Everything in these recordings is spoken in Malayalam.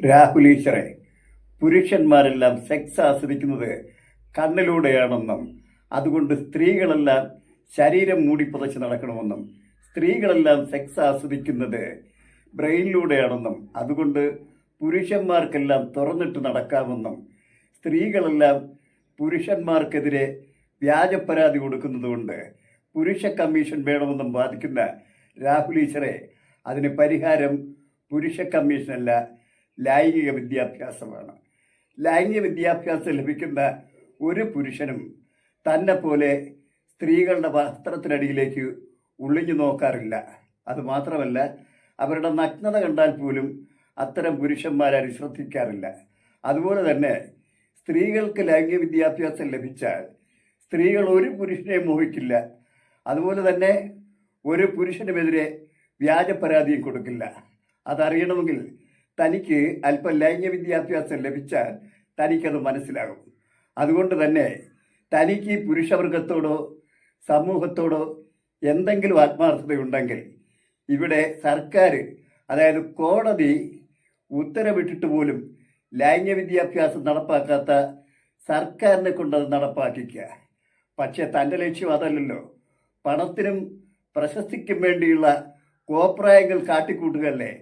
രാഹുൽ പുരുഷന്മാരെല്ലാം സെക്സ് ആസ്വദിക്കുന്നത് കണ്ണിലൂടെയാണെന്നും അതുകൊണ്ട് സ്ത്രീകളെല്ലാം ശരീരം മൂടി മൂടിപ്പുതച്ച് നടക്കണമെന്നും സ്ത്രീകളെല്ലാം സെക്സ് ആസ്വദിക്കുന്നത് ബ്രെയിനിലൂടെയാണെന്നും അതുകൊണ്ട് പുരുഷന്മാർക്കെല്ലാം തുറന്നിട്ട് നടക്കാമെന്നും സ്ത്രീകളെല്ലാം പുരുഷന്മാർക്കെതിരെ വ്യാജ പരാതി കൊടുക്കുന്നതുകൊണ്ട് പുരുഷ കമ്മീഷൻ വേണമെന്നും വാദിക്കുന്ന രാഹുൽ അതിന് പരിഹാരം പുരുഷ കമ്മീഷനല്ല ലൈംഗിക വിദ്യാഭ്യാസമാണ്. ലൈംഗിക വിദ്യാഭ്യാസം ലഭിക്കുന്ന ഒരു പുരുഷനും തന്നെ പോലെ സ്ത്രീകളുടെ വസ്ത്രത്തിനടിയിലേക്ക് ഉള്ളിഞ്ഞു നോക്കാറില്ല. അതുമാത്രമല്ല അവരുടെ നഗ്നത കണ്ടാൽ പോലും അത്തരം പുരുഷന്മാരെ ശ്രദ്ധിക്കാറില്ല. അതുപോലെ തന്നെ സ്ത്രീകൾക്ക് ലൈംഗിക വിദ്യാഭ്യാസം ലഭിച്ചാൽ സ്ത്രീകൾ ഒരു പുരുഷനെ മോഹിക്കില്ല. അതുപോലെ തന്നെ ഒരു പുരുഷനുമെതിരെ വ്യാജ പരാതിയും കൊടുക്കില്ല. അതറിയണമെങ്കിൽ തനിക്ക് അല്പം ലൈംഗിക വിദ്യാഭ്യാസം ലഭിച്ചാൽ തനിക്കത് മനസ്സിലാകും. അതുകൊണ്ട് തന്നെ തനിക്ക് പുരുഷവർഗത്തോടോ സമൂഹത്തോടോ എന്തെങ്കിലും ആത്മാർത്ഥതയുണ്ടെങ്കിൽ ഇവിടെ സർക്കാർ അതായത് കോടതി ഉത്തരവിട്ടിട്ട് പോലും ലൈംഗിക വിദ്യാഭ്യാസം നടപ്പാക്കാത്ത സർക്കാരിനെ കൊണ്ടത് നടപ്പാക്കിക്കുക. പക്ഷെ തന്റെ ലക്ഷ്യം അതല്ലല്ലോ. പണത്തിനും പ്രശസ്തിക്കും വേണ്ടിയുള്ള കോപ്രായങ്ങൾ കാട്ടിക്കൂട്ടുകയല്ലേ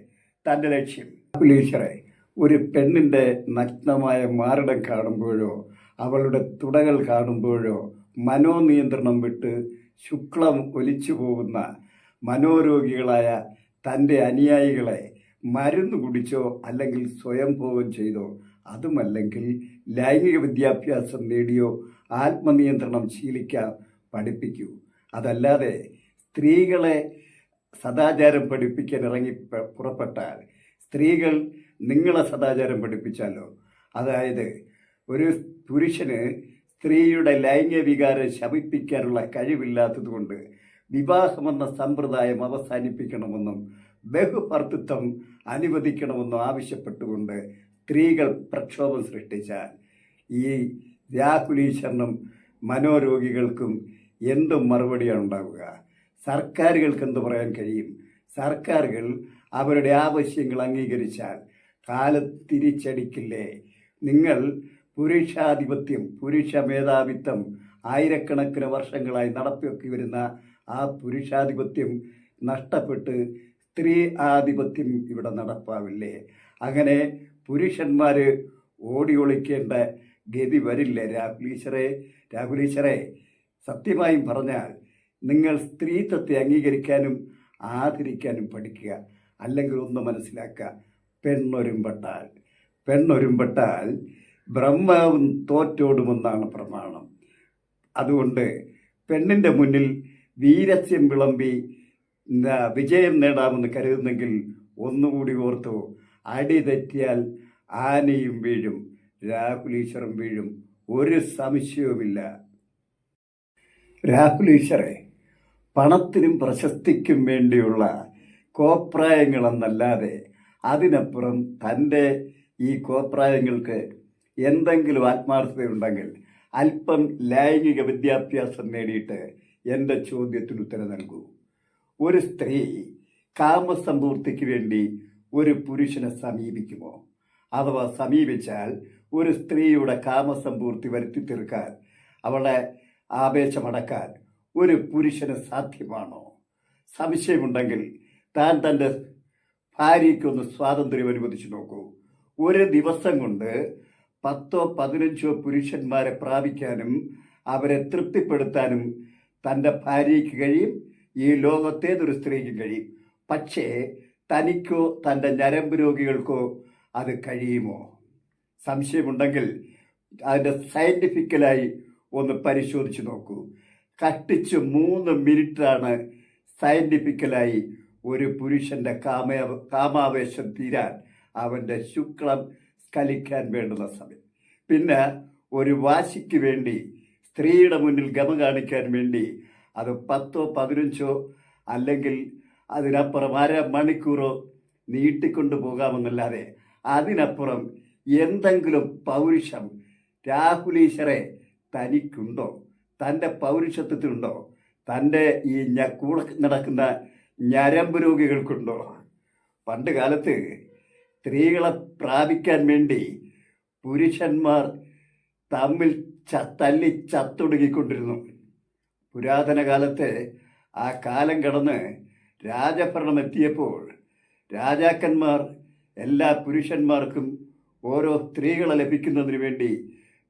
തന്റെ ലക്ഷ്യം? ഈശ്വരെ ഒരു പെണ്ണിന്റെ നഗ്നമായ മാരടം കാണുമ്പോഴോ അവളുടെ തുടകൾ കാണുമ്പോഴോ മനോനിയന്ത്രണം വിട്ട് ശുക്ലം ഒലിച്ചു പോകുന്ന മനോരോഗികളായ തന്റെ അനുയായികളെ മരുന്ന് കുടിച്ചോ അല്ലെങ്കിൽ സ്വയം സ്വയംഭോഗം ചെയ്തോ അതുമല്ലെങ്കിൽ ലൈംഗിക വിദ്യാഭ്യാസം നേടിയോ ആത്മനിയന്ത്രണം ശീലിക്കാൻ പഠിപ്പിക്കൂ. അതല്ലാതെ സ്ത്രീകളെ സദാചാരം പഠിപ്പിക്കാൻ ഇറങ്ങി പുറപ്പെട്ടാൽ സ്ത്രീകൾ നിങ്ങളെ സദാചാരം പഠിപ്പിച്ചാലോ? അതായത് ഒരു പുരുഷന് സ്ത്രീയുടെ ലൈംഗിക വികാരം ശമിപ്പിക്കാനുള്ള കഴിവില്ലാത്തതുകൊണ്ട് വിവാഹമെന്ന സമ്പ്രദായം അവസാനിപ്പിക്കണമെന്നും ബഹുഭർത്തൃത്വം അനുവദിക്കണമെന്നും ആവശ്യപ്പെട്ടുകൊണ്ട് സ്ത്രീകൾ പ്രക്ഷോഭം സൃഷ്ടിച്ചാൽ ഈ വ്യാകുലീശ്വരനും മനോരോഗികൾക്കും എന്തും മറുപടിയാണ് ഉണ്ടാവുക. സർക്കാരുകൾക്ക് എന്ത് പറയാൻ കഴിയും? സർക്കാരുകൾ അവരുടെ ആവശ്യങ്ങൾ അംഗീകരിച്ചാൽ കാലം തിരിച്ചടിക്കില്ലേ? നിങ്ങൾ പുരുഷാധിപത്യം പുരുഷ മേധാവിത്വം ആയിരക്കണക്കിന് വർഷങ്ങളായി നടപ്പിലാക്കി വരുന്ന ആ പുരുഷാധിപത്യം നഷ്ടപ്പെട്ട് സ്ത്രീ ആധിപത്യം ഇവിടെ നടപ്പാവില്ലേ? അങ്ങനെ പുരുഷന്മാർ ഓടി ഒളിക്കേണ്ട ഗതി വരില്ലേ രാഹുലീശ്വരെ രാഹുലീശ്വരെ സത്യമായും പറഞ്ഞാൽ നിങ്ങൾ സ്ത്രീത്വത്തെ അംഗീകരിക്കാനും ആദരിക്കാനും പഠിക്കുക. അല്ലെങ്കിൽ ഒന്ന് മനസ്സിലാക്കുക പെണ്ണൊരുമ്പെട്ടാൽ. പെണ്ണൊരുമ്പെട്ടാൽ ബ്രഹ്മാവും തോറ്റോടുമെന്നാണ് പ്രമാണം. അതുകൊണ്ട് പെണ്ണിന്റെ മുന്നിൽ വീരസ്യം വിളമ്പി വിജയം നേടാമെന്ന് കരുതുന്നെങ്കിൽ ഒന്നുകൂടി ഓർത്തു. അടി തെറ്റിയാൽ ആനയും വീഴും രാഹുലീശ്വരം വീഴും. ഒരു സംശയവുമില്ല. രാഹുലീശ്വറെ പണത്തിനും പ്രശസ്തിക്കും വേണ്ടിയുള്ള കോപ്രായങ്ങളെന്നല്ലാതെ അതിനപ്പുറം തന്റെ ഈ കോപ്രായങ്ങൾക്ക് എന്തെങ്കിലും ആത്മാർത്ഥതയുണ്ടെങ്കിൽ അല്പം ലൈംഗിക വിദ്യാഭ്യാസം നേടിയിട്ട് എന്റെ ചോദ്യത്തിന് ഉത്തരം നൽകൂ. ഒരു സ്ത്രീ കാമസമ്പൂർത്തിക്ക് വേണ്ടി ഒരു പുരുഷനെ സമീപിക്കുമോ? അഥവാ സമീപിച്ചാൽ ഒരു സ്ത്രീയുടെ കാമസമ്പൂർത്തി വരുത്തി തീർക്കാൻ അവളെ ആവേശമടക്കാൻ ഒരു പുരുഷന് സാധ്യമാണോ? സംശയമുണ്ടെങ്കിൽ താൻ തന്റെ ഭാര്യയ്ക്കൊന്ന് സ്വാതന്ത്ര്യം അനുവദിച്ചു നോക്കൂ. ഒരു ദിവസം കൊണ്ട് പത്തോ പതിനഞ്ചോ പുരുഷന്മാരെ പ്രാപിക്കാനും അവരെ തൃപ്തിപ്പെടുത്താനും തന്റെ ഭാര്യയ്ക്ക് കഴിയും ഈ ലോകത്തേതൊരു സ്ത്രീക്ക് കഴിയും. പക്ഷേ തനിക്കോ തന്റെ ഞരമ്പ് രോഗികൾക്കോ അത് കഴിയുമോ? സംശയമുണ്ടെങ്കിൽ അതിന്റെ സയന്റിഫിക്കലായി ഒന്ന് പരിശോധിച്ച് നോക്കൂ. കട്ടിച്ച് മൂന്ന് മിനിറ്റാണ് സയന്റിഫിക്കലായി ഒരു പുരുഷന്റെ കാമ കാമാവേശം തീരാൻ അവന്റെ ശുക്ലം സ്കലിക്കാൻ വേണ്ടുന്ന സമയം. പിന്നെ ഒരു വാശിക്ക് വേണ്ടി സ്ത്രീയുടെ മുന്നിൽ ഗമ കാണിക്കാൻ വേണ്ടി അത് പത്തോ പതിനഞ്ചോ അല്ലെങ്കിൽ അതിനപ്പുറം അര മണിക്കൂറോ നീട്ടിക്കൊണ്ടു പോകാമെന്നല്ലാതെ അതിനപ്പുറം എന്തെങ്കിലും പൗരുഷം രാഹുലീശ്വരെ തനിക്കുണ്ടോ? തന്റെ പൗരുഷത്വത്തിനുണ്ടോ തന്റെ ഈ കൂടെ നടക്കുന്ന ഞരമ്പ് രോഗികൾക്കുണ്ടോ? പണ്ട് കാലത്ത് സ്ത്രീകളെ പ്രാപിക്കാൻ വേണ്ടി പുരുഷന്മാർ തമ്മിൽ ച തല്ലി ചത്തൊടുങ്ങിക്കൊണ്ടിരുന്നു. പുരാതന കാലത്തെ ആ കാലം കടന്ന് രാജഭരണം എത്തിയപ്പോൾ രാജാക്കന്മാർ എല്ലാ പുരുഷന്മാർക്കും ഓരോ സ്ത്രീകളെ ലഭിക്കുന്നതിന് വേണ്ടി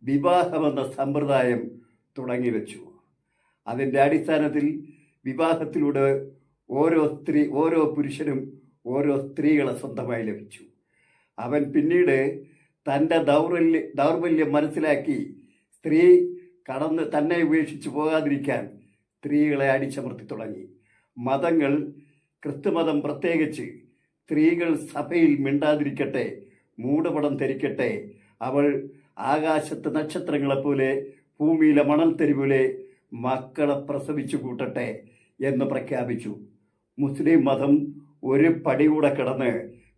വിവാഹമെന്ന സമ്പ്രദായം തുടങ്ങി വെച്ചു അതിന്റെ അടിസ്ഥാനത്തിൽ വിവാഹത്തിലൂടെ ഓരോ സ്ത്രീ ഓരോ പുരുഷനും ഓരോ സ്ത്രീകളെ സ്വന്തമായി ലഭിച്ചു. അവൻ പിന്നീട് തന്റെ ദൗർബല്യ ദൗർബല്യം മനസ്സിലാക്കി സ്ത്രീ കടന്ന് തന്നെ ഉപേക്ഷിച്ച് പോകാതിരിക്കാൻ സ്ത്രീകളെ അടിച്ചമർത്തി തുടങ്ങി. മതങ്ങൾ ക്രിസ്തുമതം പ്രത്യേകിച്ച് സ്ത്രീകൾ സഭയിൽ മിണ്ടാതിരിക്കട്ടെ മൂടപടം ധരിക്കട്ടെ അവൾ ആകാശത്ത് നക്ഷത്രങ്ങളെപ്പോലെ ഭൂമിയിലെ മണൽത്തരി പോലെ മക്കളെ പ്രസവിച്ചു കൂട്ടട്ടെ എന്ന് പ്രഖ്യാപിച്ചു. മുസ്ലിം മതം ഒരു പടി കൂടെ കിടന്ന്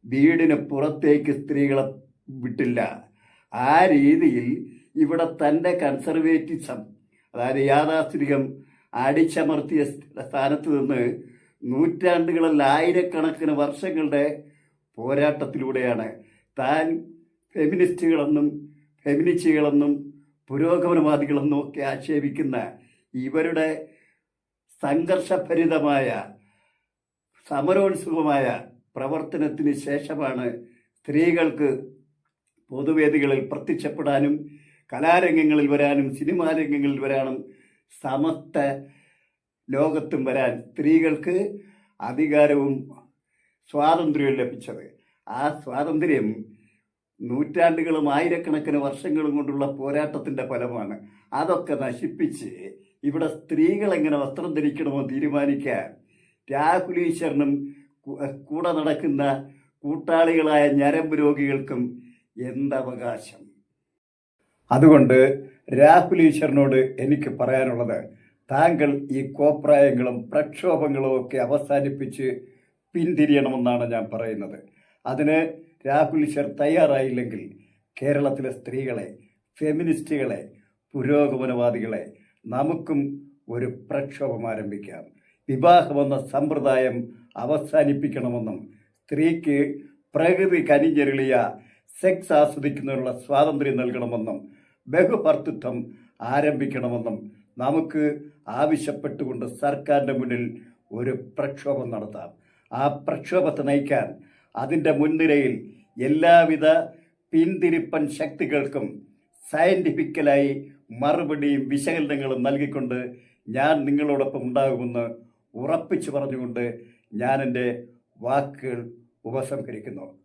വീടിന് പുറത്തേക്ക് സ്ത്രീകളെ വിട്ടില്ല. ആ രീതിയിൽ ഇവിടെ തന്റെ കൺസർവേറ്റിസം അതായത് യാഥാസ്ഥിതികം അടിച്ചമർത്തിയ സ്ഥാനത്ത് നിന്ന് നൂറ്റാണ്ടുകളിൽ ആയിരക്കണക്കിന് വർഷങ്ങളുടെ പോരാട്ടത്തിലൂടെയാണ് താൻ ഫെമിനിസ്റ്റുകളെന്നും ഫെമിനിസ്റ്റുകളെന്നും പുരോഗമനവാദികളെന്നും ഒക്കെ ആക്ഷേപിക്കുന്ന ഇവരുടെ സംഘർഷഭരിതമായ സമരോത്സുകമായ പ്രവർത്തനത്തിന് ശേഷമാണ് സ്ത്രീകൾക്ക് പൊതുവേദികളിൽ പ്രത്യക്ഷപ്പെടാനും കലാരംഗങ്ങളിൽ വരാനും സിനിമാ രംഗങ്ങളിൽ വരാനും സമസ്ത ലോകത്തും വരാൻ സ്ത്രീകൾക്ക് അധികാരവും സ്വാതന്ത്ര്യവും ലഭിച്ചത്. ആ സ്വാതന്ത്ര്യം നൂറ്റാണ്ടുകളും ആയിരക്കണക്കിന് വർഷങ്ങളും കൊണ്ടുള്ള പോരാട്ടത്തിന്റെ ഫലമാണ്. അതൊക്കെ നശിപ്പിച്ച് ഇവിടെ സ്ത്രീകൾ എങ്ങനെ വസ്ത്രം ധരിക്കണമെന്ന് തീരുമാനിക്കാൻ രാഹുൽ ഈശ്വരനും കൂടെ നടക്കുന്ന കൂട്ടാളികളായ ഞരമ്പ് രോഗികൾക്കും എന്തവകാശം? അതുകൊണ്ട് രാഹുൽ ഈശ്വരനോട് എനിക്ക് പറയാനുള്ളത് താങ്കൾ ഈ കോപ്രായങ്ങളും പ്രക്ഷോഭങ്ങളും ഒക്കെ അവസാനിപ്പിച്ച് പിന്തിരിയണമെന്നാണ് ഞാൻ പറയുന്നത്. അതിന് രാഹുൽ ഈശ്വർ തയ്യാറായില്ലെങ്കിൽ കേരളത്തിലെ സ്ത്രീകളെ ഫെമിനിസ്റ്റുകളെ പുരോഗമനവാദികളെ നമുക്കും ഒരു പ്രക്ഷോഭം ആരംഭിക്കാം. വിവാഹമെന്ന സമ്പ്രദായം അവസാനിപ്പിക്കണമെന്നും സ്ത്രീക്ക് പ്രകൃതി കനിഞ്ഞെരുളിയ സെക്സ് ആസ്വദിക്കുന്നതിനുള്ള സ്വാതന്ത്ര്യം നൽകണമെന്നും ബഹുഭർത്തൃത്വം ആരംഭിക്കണമെന്നും നമുക്ക് ആവശ്യപ്പെട്ടുകൊണ്ട് സർക്കാരിന്റെ മുന്നിൽ ഒരു പ്രക്ഷോഭം നടത്താം. ആ പ്രക്ഷോഭത്തെ നയിക്കാൻ അതിന്റെ മുൻനിരയിൽ എല്ലാവിധ പിന്തിരിപ്പൻ ശക്തികൾക്കും സയന്റിഫിക്കലായി മറുപടിയും വിശകലനങ്ങളും നൽകിക്കൊണ്ട് ഞാൻ നിങ്ങളോടൊപ്പം ഉണ്ടാകുമെന്ന് ഉറപ്പിച്ചു പറഞ്ഞുകൊണ്ട് ഞാൻ എന്റെ വാക്കുകൾ ഉപസംഹരിക്കുന്നു.